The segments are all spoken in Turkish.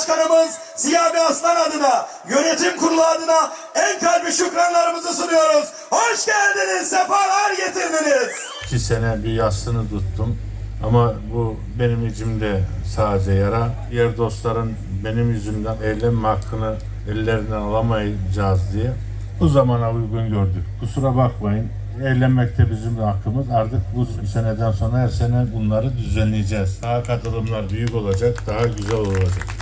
Başkanımız Ziya Aslan adına, yönetim kurulu adına en kalbi şükranlarımızı sunuyoruz. Hoş geldiniz, sefalar getirdiniz. İki sene bir yastığını tuttum. Ama bu benim içimde sadece yara. Diğer dostların benim yüzümden evlenme hakkını ellerinden alamayacağız diye bu zamana uygun gördük. Kusura bakmayın. Evlenmek de bizim hakkımız. Artık bu seneden sonra her sene bunları düzenleyeceğiz. Daha katılımlar büyük olacak, daha güzel olacak.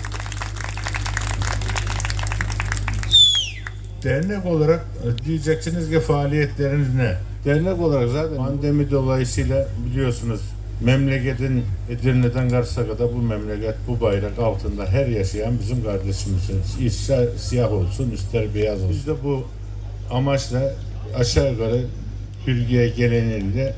Dernek olarak diyeceksiniz ki faaliyetleriniz ne? Dernek olarak zaten pandemi dolayısıyla biliyorsunuz memleketin Edirne'den Kars'a kadar bu memleket bu bayrak altında her yaşayan bizim kardeşimizin. İster siyah olsun ister beyaz olsun. Biz de bu amaçla aşağı yukarı Türkiye genelinde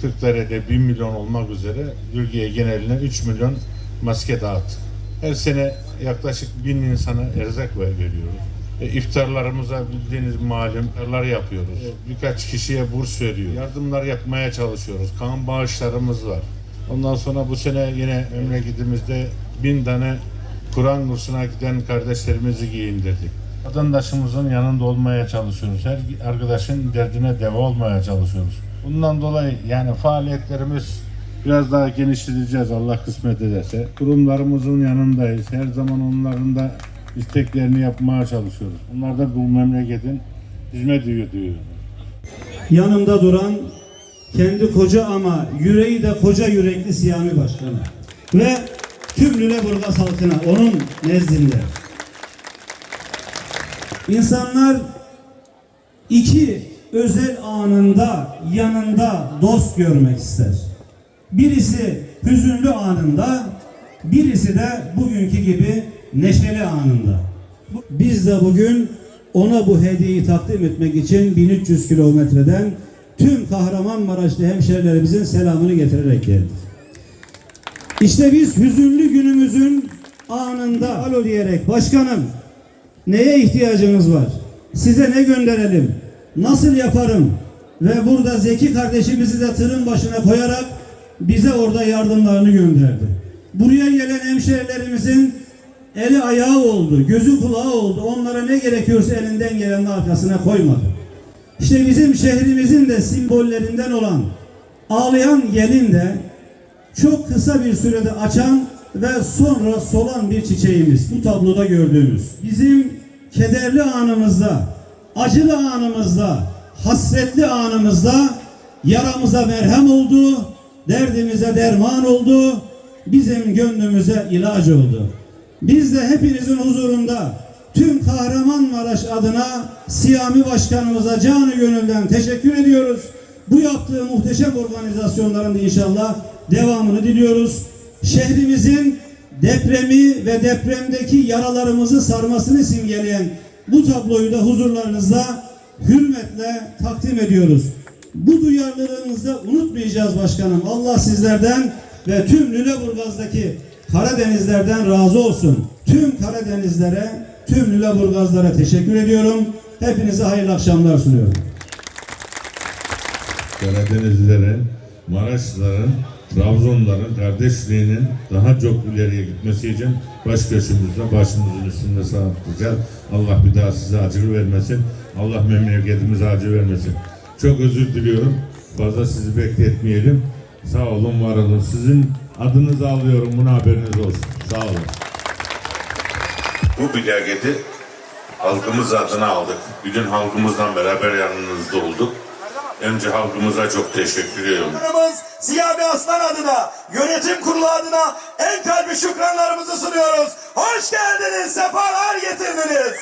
Kırklareli'de 1 milyon olmak üzere Türkiye geneline 3 milyon maske dağıttık. Her sene yaklaşık bin insana erzak ver- veriyoruz. E, iftarlarımıza bildiğiniz malum iftarlar yapıyoruz. Birkaç kişiye burs veriyor. Yardımlar yapmaya çalışıyoruz. Kan bağışlarımız var. Ondan sonra bu sene yine memleketimizde bin tane Kur'an kursuna giden kardeşlerimizi giyindirdik. Vatandaşımızın yanında olmaya çalışıyoruz. Her arkadaşın derdine deva olmaya çalışıyoruz. Bundan dolayı yani faaliyetlerimiz biraz daha genişleteceğiz Allah kısmet ederse. Kurumlarımızın yanındayız. Her zaman onların da isteklerini yapmaya çalışıyoruz. Bunlar da bu memleketin hizmet ediyor. yanımda duran kendi koca ama yüreği de koca yürekli Siyami Başkanı ve tüm Lüleburgaz halkına onun nezdinde. İnsanlar iki özel anında yanında dost görmek ister. Birisi hüzünlü anında, birisi de bugünkü gibi neşeli anında. Biz de bugün ona bu hediyeyi takdim etmek için 1300 kilometreden tüm Kahramanmaraşlı hemşerilerimizin selamını getirerek geldik. İşte biz hüzünlü günümüzün anında alo diyerek başkanım neye ihtiyacınız var? Size ne gönderelim? Nasıl yaparım? Ve burada Zeki kardeşimizi de tırın başına koyarak bize orada yardımlarını gönderdi. Buraya gelen hemşerilerimizin eli ayağı oldu, gözü kulağı oldu. Onlara ne gerekiyorsa elinden gelenin arkasına koymadı. İşte bizim şehrimizin de simbollerinden olan ağlayan gelin de çok kısa bir sürede açan ve sonra solan bir çiçeğimiz. Bu tabloda gördüğümüz. Bizim kederli anımızda, acılı anımızda, hasretli anımızda yaramıza merhem oldu, derdimize derman oldu, bizim gönlümüze ilaç oldu. Biz de hepinizin huzurunda tüm Kahramanmaraş adına Siyami Başkanımıza canı gönülden teşekkür ediyoruz. Bu yaptığı muhteşem organizasyonların inşallah devamını diliyoruz. Şehrimizin depremi ve depremdeki yaralarımızı sarmasını simgeleyen bu tabloyu da huzurlarınızda hürmetle takdim ediyoruz. Bu duyarlılığınızı unutmayacağız başkanım. Allah sizlerden ve tüm Lüleburgaz'daki Karadenizlerden razı olsun. Tüm Karadenizlere, tüm Lüleburgazlara teşekkür ediyorum. Hepinize hayırlı akşamlar sunuyorum. Karadenizlilerin, Maraşlıların, Trabzonluların kardeşliğinin daha çok ileriye gitmesi için baş köşemizde başımızın üstünde sağlayacağız. Allah bir daha size acı vermesin. Allah memleketimize acı vermesin. Çok özür diliyorum. Fazla sizi bekletmeyelim. Sağ olun, var olun. Sizin adınızı alıyorum. Buna haberiniz olsun. Sağ olun. Bu plaketi halkımız adına aldık. Bütün halkımızla beraber yanınızda olduk. Önce halkımıza çok teşekkür ediyorum. Ziya Bey Aslan adına, yönetim kurulu adına en kalbi şükranlarımızı sunuyoruz. Hoş geldiniz, sefalar getirdiniz.